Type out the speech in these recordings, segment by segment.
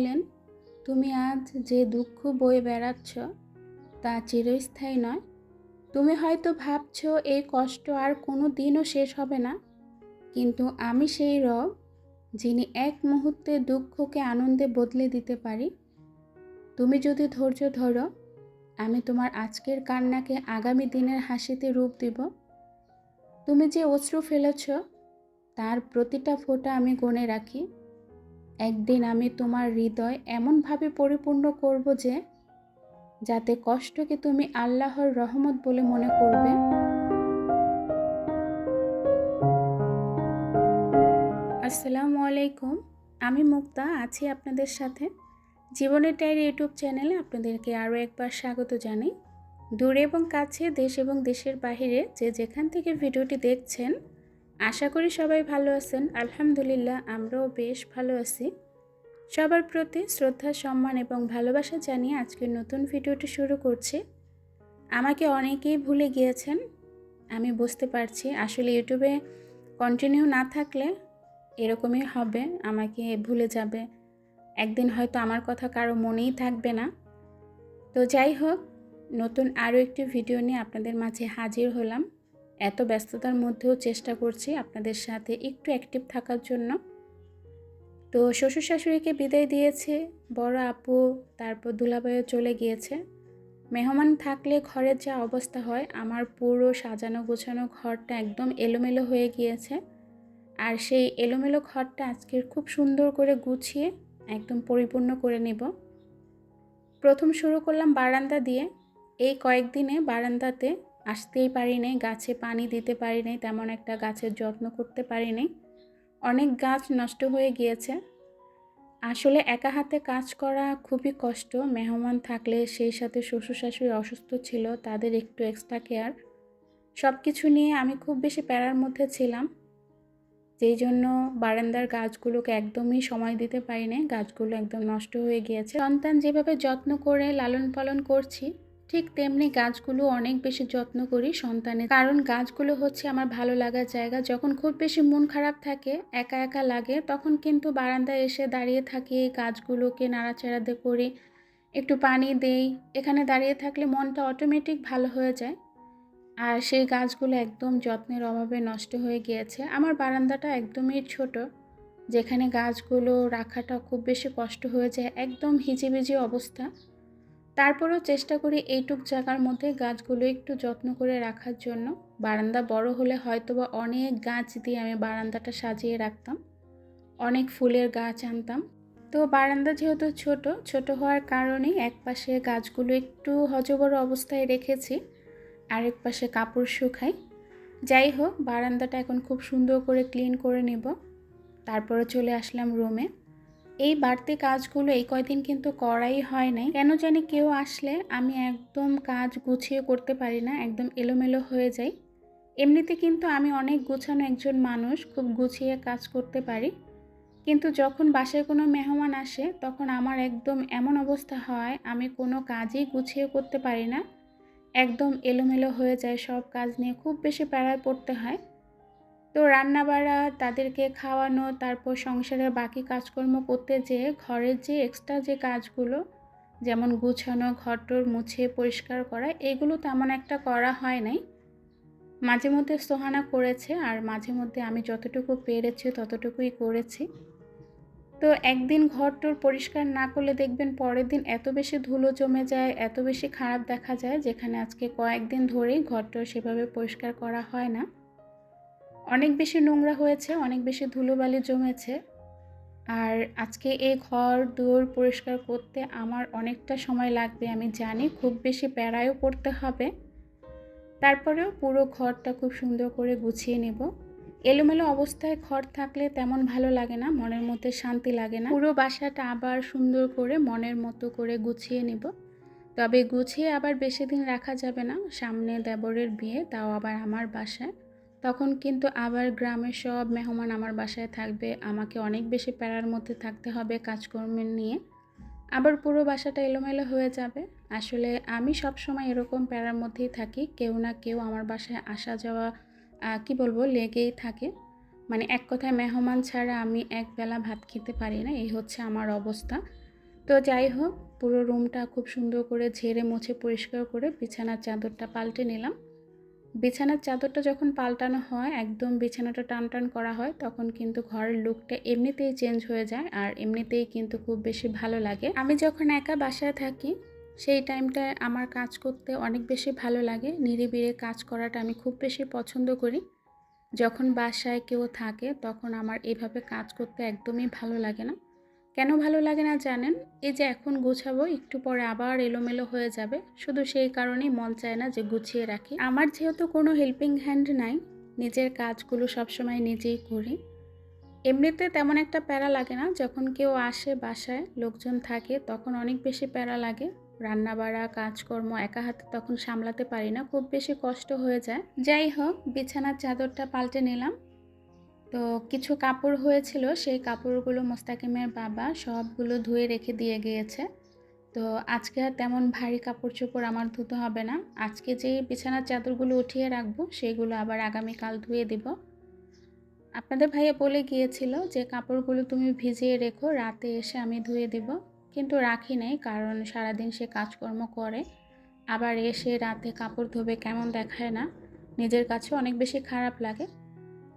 বলেন তুমি আজ যে দুঃখ বয়ে বেড়াচ্ছ তা চিরস্থায়ী নয়। তুমি হয়তো ভাবছ এই কষ্ট আর কোনো দিনও শেষ হবে না। কিন্তু আমি সেই রব, যিনি এক মুহূর্তে দুঃখকে আনন্দে বদলে দিতে পারি। তুমি যদি ধৈর্য ধরো, আমি তোমার আজকের কান্নাকে আগামী দিনের হাসিতে রূপ দিব। তুমি যে অশ্রু ফেলেছ, তার প্রতিটা ফোঁটা আমি গণে রাখি। একদিন আমি তোমার হৃদয় এমনভাবে পরিপূর্ণ করব যে, যাতে কষ্টকে তুমি আল্লাহর রহমত বলে মনে করবে। আসসালামু আলাইকুম, আমি মুক্তা, আছি আপনাদের সাথে। জীবনের ডায়েরি ইউটিউব চ্যানেলে আপনাদেরকে আরও একবার স্বাগত জানাই। দূরে এবং কাছে, দেশ এবং দেশের বাহিরে যে যেখান থেকে ভিডিওটি দেখছেন আশা করি সবাই ভালো আছেন। আলহামদুলিল্লাহ, আমরাও বেশ ভালো আছি। সবার প্রতি শ্রদ্ধা, সম্মান এবং ভালোবাসা জানিয়ে আজকের নতুন ভিডিওটি শুরু করছি। আমাকে অনেকেই ভুলে গিয়েছেন, আমি বুঝতে পারছি। আসলে ইউটিউবে কন্টিনিউ না থাকলে এরকমই হবে, আমাকে ভুলে যাবে। একদিন হয়তো আমার কথা কারও মনেই থাকবে না। তো যাই হোক, নতুন আরও একটি ভিডিও নিয়ে আপনাদের মাঝে হাজির হলাম। এত ব্যস্ততার মধ্যেও চেষ্টা করছি আপনাদের সাথে একটু অ্যাক্টিভ থাকার জন্য। তো শ্বশুর শাশুড়িকে বিদায় দিয়েছে, বড় আপু, তারপর দুলাভাইও চলে গিয়েছে। মেহমান থাকলে ঘরের যা অবস্থা হয়, আমার পুরো সাজানো গোছানো ঘরটা একদম এলোমেলো হয়ে গিয়েছে। আর সেই এলোমেলো ঘরটা আজকের খুব সুন্দর করে গুছিয়ে একদম পরিপূর্ণ করে নেব। প্রথম শুরু করলাম বারান্দা দিয়ে। এই কয়েকদিনে বারান্দাতে আসতেই পারি নাই, গাছে পানি দিতে পারি নাই, তেমন একটা গাছের যত্ন করতে পারি নাই। অনেক গাছ নষ্ট হয়ে গিয়েছে। আসলে একা হাতে কাজ করা খুবই কষ্ট। মেহমান থাকলে সেই সাথে শ্বশুর শাশুড়ি অসুস্থ ছিল, তাদের একটু এক্সট্রা কেয়ার সব কিছু নিয়ে আমি খুব বেশি প্যারার মধ্যে ছিলাম। যেই জন্য বারান্দার গাছগুলোকে একদমই সময় দিতে পারি না গাছগুলো একদম নষ্ট হয়ে গিয়েছে। সন্তান যেভাবে যত্ন করে লালন পালন করছি ঠিক তেমনি গাছগুলো অনেক বেশি যত্ন করি সন্তানের। কারণ গাছগুলো হচ্ছে আমার ভালো লাগার জায়গা। যখন খুব বেশি মন খারাপ থাকে, একা একা লাগে, তখন কিন্তু বারান্দায় এসে দাঁড়িয়ে থাকি গাছগুলোকে নাড়াচাড়া করি, একটু পানি দেই। এখানে দাঁড়িয়ে থাকলে মনটা অটোমেটিক ভালো হয়ে যায়। আর সেই গাছগুলো একদম যত্নের অভাবে নষ্ট হয়ে গিয়েছে। আমার বারান্দাটা একদমই ছোট, যেখানে গাছগুলো রাখাটা খুব বেশি কষ্ট হয়ে যায়। একদম হিজিবিজি অবস্থা। তারপরেও চেষ্টা করি এইটুক জায়গার মধ্যে গাছগুলো একটু যত্ন করে রাখার জন্য। বারান্দা বড় হলে হয়তো বা অনেক গাছ দিয়ে আমি বারান্দাটা সাজিয়ে রাখতাম। অনেক ফুলের গাছ আনতাম। তো বারান্দা যেহেতু ছোট ছোট হওয়ার কারণে এক পাশে গাছগুলো একটু হজবর অবস্থায় রেখেছি, আরেক পাশে কাপড় শুকাই। যাই হোক, বারান্দাটা এখন খুব সুন্দর করে ক্লিন করে নেব। তারপরে চলে আসলাম রুমে। এই বাড়তি কাজগুলো এই কয়দিন কিন্তু করাই হয় নাই। কেন জানি কেউ আসলে আমি একদম কাজ গুছিয়ে করতে পারি না, একদম এলোমেলো হয়ে যাই। এমনিতে কিন্তু আমি অনেক গুছানো একজন মানুষ, খুব গুছিয়ে কাজ করতে পারি। কিন্তু যখন বাসায় কোনো মেহমান আসে, তখন আমার একদম এমন অবস্থা হয়, আমি কোনো কাজই গুছিয়ে করতে পারি না। একদম এলোমেলো হয়ে যায়, সব কাজ নিয়ে খুব বেশি প্যারায় পড়তে হয়। তো রান্না বাড়া তাদেরকে খাওয়ানো, তারপর সংসারের বাকি কাজকর্ম করতে যেয়ে ঘরের যে এক্সট্রা যে কাজগুলো, যেমন গুছানো, ঘরটর মুছে, পরিষ্কার করা, এগুলো তেমন একটা করা হয় নাই। মাঝে মধ্যে সোহানা করেছে আর মাঝে মধ্যে আমি যতটুকু পেরেছি ততটুকুই করেছি। তো একদিন ঘরটোর পরিষ্কার না করলে দেখবেন পরের দিন এত বেশি ধুলো জমে যায়, এত বেশি খারাপ দেখা যায়, যেখানে আজকে কয়েকদিন ধরেই ঘরটোর সেভাবে পরিষ্কার করা হয় না। অনেক বেশি নোংরা হয়েছে, অনেক বেশি ধুলোবালি জমেছে। আর আজকে এই ঘর দৌড় পরিষ্কার করতে আমার অনেকটা সময় লাগবে, আমি জানি। খুব বেশি প্যারায়ও করতে হবে। তারপরেও পুরো ঘরটা খুব সুন্দর করে গুছিয়ে নেব। এলোমেলো অবস্থায় ঘর থাকলে তেমন ভালো লাগে না, মনের মধ্যে শান্তি লাগে না। পুরো বাসাটা আবার সুন্দর করে মনের মতো করে গুছিয়ে নেব। তবে গুছিয়ে আবার বেশি দিন রাখা যাবে না, সামনে দেবরের বিয়ে, তাও আবার আমার বাসায়। তখন কিন্তু আবার গ্রামের সব মেহমান আমার বাসায় থাকবে। আমাকে অনেক বেশি প্যারার মধ্যে থাকতে হবে কাজকর্মের নিয়ে। আবার পুরো বাসাটা এলোমেলো হয়ে যাবে। আসলে আমি সব সময় এরকম প্যারার মধ্যেই থাকি। কেউ না কেউ আমার বাসায় আসা যাওয়া কি বলব, লেগেই থাকে। মানে এক কথায় মেহমান ছাড়া আমি এক বেলা ভাত খেতে পারি না। এই হচ্ছে আমার অবস্থা। তো যাই হোক, পুরো রুমটা খুব সুন্দর করে ঝেড়ে মুছে পরিষ্কার করে বিছানার চাদরটা পাল্টে নিলাম। বিছানার চাদরটা যখন পাল্টানো হয়, একদম বিছানাটা টান টান করা হয়, তখন কিন্তু ঘরের লুকটা এমনিতেই চেঞ্জ হয়ে যায় আর এমনিতেই কিন্তু খুব বেশি ভালো লাগে। আমি যখন একা বাসায় থাকি, সেই টাইমটায় আমার কাজ করতে অনেক বেশি ভালো লাগে। নিরিবিড়ে কাজ করাটা আমি খুব বেশি পছন্দ করি। যখন বাসায় কেউ থাকে, তখন আমার এভাবে কাজ করতে একদমই ভালো লাগে না। কেন ভালো লাগে না জানেন? এই যে এখন গুছাবো, একটু পরে আবার এলোমেলো হয়ে যাবে। শুধু সেই কারণেই মন চায় না যে গুছিয়ে রাখি। আমার যেহেতু কোনো হেল্পিং হ্যান্ড নাই, নিজের কাজগুলো সবসময় নিজেই করি। এমনিতে তেমন একটা প্যারা লাগে না, যখন কেউ আসে বাসায়, লোকজন থাকে, তখন অনেক বেশি প্যারা লাগে। রান্না বাড়া কাজকর্ম একা হাতে তখন সামলাতে পারি না, খুব বেশি কষ্ট হয়ে যায়। যাই হোক, বিছানার চাদরটা পাল্টে নিলাম। তো কিছু কাপড় হয়েছিল, সেই কাপড়গুলো মোস্তাকিমের বাবা সবগুলো ধুয়ে রেখে দিয়ে গিয়েছে। তো আজকে আর তেমন ভারী কাপড় চোপড় আমার ধুতে হবে না। আজকে যে বিছানার চাদরগুলো উঠিয়ে রাখব, সেগুলো আবার আগামীকাল ধুয়ে দিব। আপনাদের ভাইয়া বলে গিয়েছিল যে কাপড়গুলো তুমি ভিজিয়ে রেখো, রাতে এসে আমি ধুয়ে দেব। কিন্তু রাখি নাই, কারণ সারাদিন সে কাজকর্ম করে। আবার এসে রাতে কাপড় ধোবে কেমন দেখায় না। নিজের কাছে অনেক বেশি খারাপ লাগে।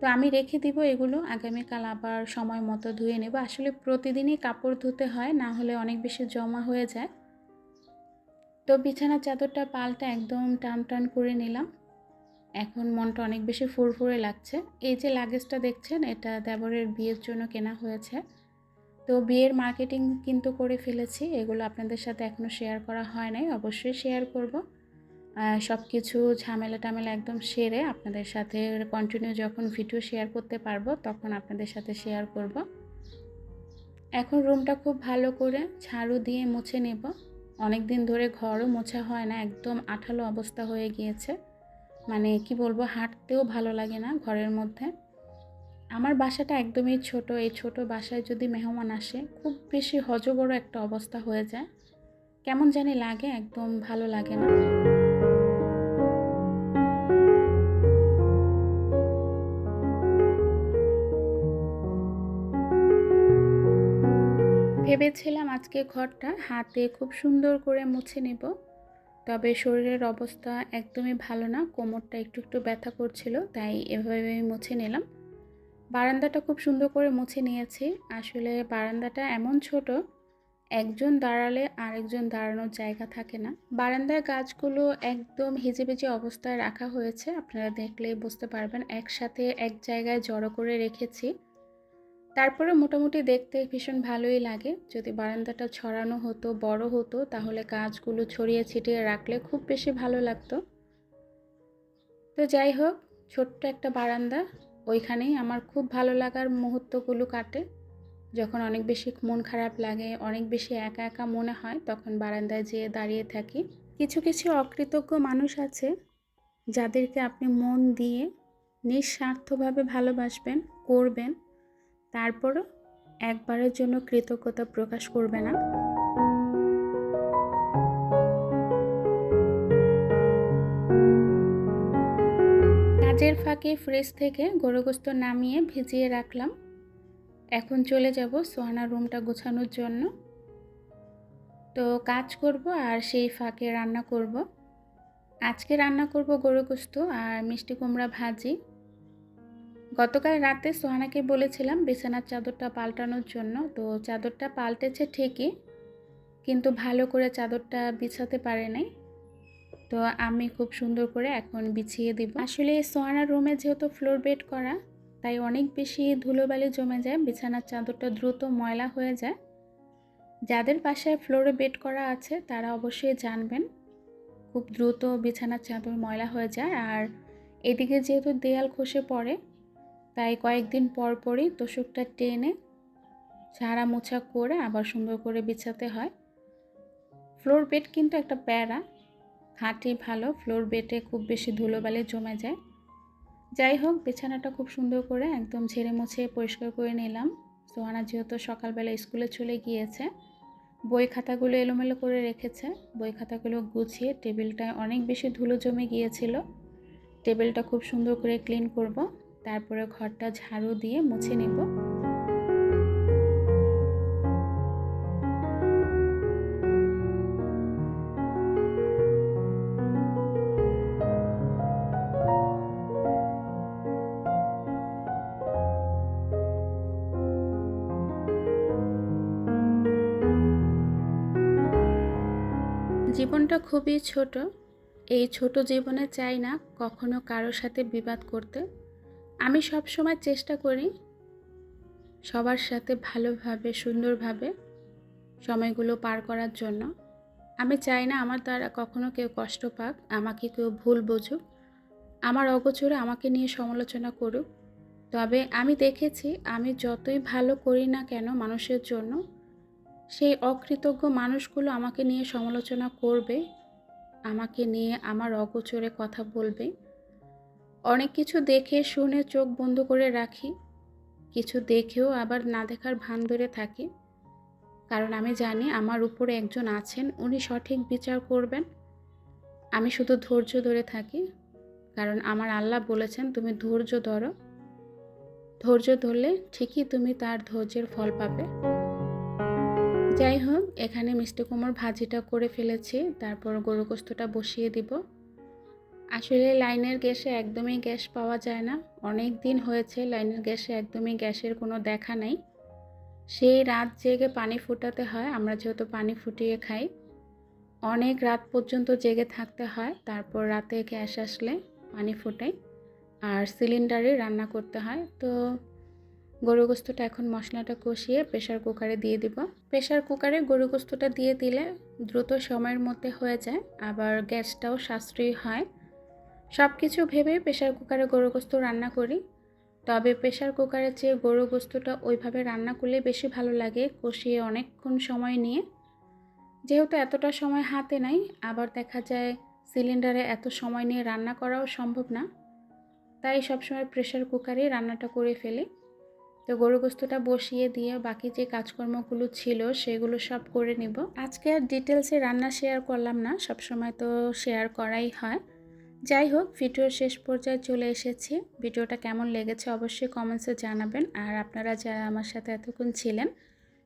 তো আমি রেখে দিব এগুলো, আগামীকাল আবার সময় মতো ধুয়ে নেব। আসলে প্রতিদিনই কাপড় ধুতে হয়, না হলে অনেক বেশি জমা হয়ে যায়। তো বিছানার চাদরটা পাল্টা একদম টান টান করে নিলাম। এখন মনটা অনেক বেশি ফুরফুরে লাগছে। এই যে লাগেজটা দেখছেন, এটা দেবরের বিয়ের জন্য কেনা হয়েছে। তো বিয়ের মার্কেটিং কিন্তু করে ফেলেছি, এগুলো আপনাদের সাথে এখনও শেয়ার করা হয় নাই, অবশ্যই শেয়ার করব। সব কিছু ঝামেলা টামেলা একদম সেরে আপনাদের সাথে কন্টিনিউ যখন ভিডিও শেয়ার করতে পারব, তখন আপনাদের সাথে শেয়ার করব। এখন রুমটা খুব ভালো করে ঝাড়ু দিয়ে মুছে নেব। অনেক দিন ধরে ঘরও মোছা হয় না, একদম আঠালো অবস্থা হয়ে গিয়েছে। মানে কি বলব, হাঁটতেও ভালো লাগে না ঘরের মধ্যে। আমার বাসাটা একদমই ছোট, এই ছোট বাসায় যদি মেহমান আসে, খুব বেশি হজবড় একটা অবস্থা হয়ে যায়। কেমন জানি লাগে, একদম ভালো লাগে না। ভেবেছিলাম আজকে ঘরটা হাতে খুব সুন্দর করে মুছে নেব, তবে শরীরের অবস্থা একদমই ভালো না, কোমরটা একটু একটু ব্যথা করছিল, তাই এভাবে আমি মুছে নিলাম। বারান্দাটা খুব সুন্দর করে মুছে নিয়েছি, আসলে বারান্দাটা এমন ছোট, একজন দাঁড়ালে আরেকজন দাঁড়ানোর জায়গা থাকে না। বারান্দার গাছগুলো একদম হেজেবেজে অবস্থায় রাখা হয়েছে, আপনারা দেখলেই বুঝতে পারবেন, একসাথে এক জায়গায় জড়ো করে রেখেছি। তারপরে মোটামুটি দেখতে ভীষণ ভালোই লাগে। যদি বারান্দাটা ছড়ানো হতো, বড় হতো, তাহলে গাছগুলো ছড়িয়ে ছিটিয়ে রাখলে খুব বেশি ভালো লাগতো। তো যাই হোক, ছোট্ট একটা বারান্দা, ওইখানেই আমার খুব ভালো লাগার মুহূর্তগুলো কাটে। যখন অনেক বেশি মন খারাপ লাগে, অনেক বেশি একা একা মনে হয়, তখন বারান্দায় যেয়ে দাঁড়িয়ে থাকি। কিছু কিছু অকৃতজ্ঞ মানুষ আছে, যাদেরকে আপনি মন দিয়ে নিঃস্বার্থভাবে ভালোবাসবেন, করবেন। তারপরও একবারের জন্য কৃতজ্ঞতা প্রকাশ করবে না। কাজের ফাঁকে ফ্রিজ থেকে গরুগোস্ত নামিয়ে ভিজিয়ে রাখলাম। এখন চলে যাব সোহানা রুমটা গোছানোর জন্য। তো কাজ করব আর সেই ফাঁকে রান্না করব। আজকে রান্না করব গরুগোস্ত আর মিষ্টি কুমড়া ভাজি। গতকাল রাতে সোহানাকে বলেছিলাম, বিছানার চাদরটা পাল্টানোর জন্য। তো চাদরটা পাল্টেছে ঠিকই, কিন্তু ভালো করে চাদরটা বিছাতে পারে নাই। তো আমি খুব সুন্দর করে এখন বিছিয়ে দিব। আসলে সোহানার রুমে যেহেতু ফ্লোর বেড করা, তাই অনেক বেশি ধুলোবালি জমে যায়, বিছানার চাদরটা দ্রুত ময়লা হয়ে যায়। যাদের বাসায় ফ্লোরে বেড করা আছে, তারা অবশ্যই জানবেন, খুব দ্রুত বিছানার চাদর ময়লা হয়ে যায়। আর এদিকে যেহেতু দেয়াল খসে পড়ে তাই কয়েকদিন পর পরই তোষকটা টেনে ঝাড়া মোছা করে আবার সুন্দর করে বিছাতে হয়। ফ্লোর বেড কিন্তু একটা প্যারা। খাঁটি ভালো, ফ্লোর বেডে খুব বেশি ধুলোবালি জমে যায়। যাই হোক, বিছানাটা খুব সুন্দর করে একদম ঝেড়ে মুছে পরিষ্কার করে নিলাম। সোহানা যেহেতু সকালবেলা স্কুলে চলে গিয়েছে, বই খাতাগুলো এলোমেলো করে রেখেছে। বই খাতাগুলো গুছিয়ে টেবিলটায় অনেক বেশি ধুলো জমে গিয়েছিল। টেবিলটা খুব সুন্দর করে ক্লিন করব। তারপরে ঘরটা ঝাড়ু দিয়ে মুছে নেব। জীবনটা খুবই ছোট। এই ছোট জীবনে চাই না কখনো কারোর সাথে বিবাদ করতে। আমি সব সময় চেষ্টা করি সবার সাথে ভালোভাবে, সুন্দরভাবে সময়গুলো পার করার জন্য। আমি চাই না আমার দ্বারা কখনো কেউ কষ্ট পাক, আমাকে কেউ ভুল বুঝুক। আমার অগোচরে আমাকে নিয়ে সমালোচনা করুক। তবে আমি দেখেছি আমি যতই ভালো করি না কেন মানুষের জন্য, সেই অকৃতজ্ঞ মানুষগুলো আমাকে নিয়ে সমালোচনা করবে, আমাকে নিয়ে আমার অগোচরে কথা বলবে। অনেক কিছু দেখে শুনে চোখ বন্ধ করে রাখি। কিছু দেখেও আবার না দেখার ভান ধরে থাকি। কারণ আমি জানি আমার উপরে একজন আছেন, উনি সঠিক বিচার করবেন। আমি শুধু ধৈর্য ধরে থাকি। কারণ আমার আল্লাহ বলেছেন, তুমি ধৈর্য ধরো। ধৈর্য ধরলে ঠিকই তুমি তার ধৈর্যের ফল পাবে। যাই হোক, এখানে মিষ্টি কুমড়োর ভাজিটা করে ফেলেছি। তারপর গরু গোস্তটা বসিয়ে দিব। আসলে লাইনের গ্যাসে একদমই গ্যাস পাওয়া যায় না। অনেক দিন হয়েছে লাইনের গ্যাসে একদমই গ্যাসের কোনো দেখা নাই। সেই রাত জেগে পানি ফুটাতে হয়, আমরা যেহেতু পানি ফুটিয়ে খাই। অনেক রাত পর্যন্ত জেগে থাকতে হয়, তারপর রাতে গ্যাস আসলে পানি ফোটাই আর সিলিন্ডারে রান্না করতে হয়। তো গরু গোস্তটা এখন মশলাটা কষিয়ে প্রেশার কুকারে দিয়ে দিব। প্রেশার কুকারে গরু গোস্তটা দিয়ে দিলে দ্রুত সময়ের মধ্যে হয়ে যায়, আবার গ্যাসটাও সাশ্রয়ী হয়। সব কিছু ভেবে প্রেশার কুকারে গরু গোস্ত রান্না করি। তবে প্রেশার কুকারের চেয়ে গরু গোস্তটা ওইভাবে রান্না করলে বেশি ভালো লাগে কষিয়ে অনেকক্ষণ সময় নিয়ে। যেহেতু এতটা সময় হাতে নাই, আবার দেখা যায় সিলিন্ডারে এত সময় নিয়ে রান্না করাও সম্ভব না। তাই সবসময় প্রেশার কুকারে রান্নাটা করে ফেলি। তো গরু গোস্তটা বসিয়ে দিয়ে বাকি যে কাজকর্মগুলো ছিল সেগুলো সব করে নিব। আজকে আর ডিটেলসে রান্না শেয়ার করলাম না সব সময় তো শেয়ার করাই হয়। যাই হোক, ভিডিওর শেষ পর্যায়ে চলে এসেছি। ভিডিওটা কেমন লেগেছে অবশ্যই কমেন্টসে জানাবেন। আর আপনারা যারা আমার সাথে এতক্ষণ ছিলেন,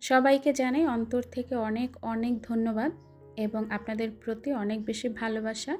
সবাইকে জানাই অন্তর থেকে অনেক অনেক ধন্যবাদ এবং আপনাদের প্রতি অনেক বেশি ভালোবাসা।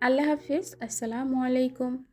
আল্লাহ হাফিজ। আসসালামু আলাইকুম।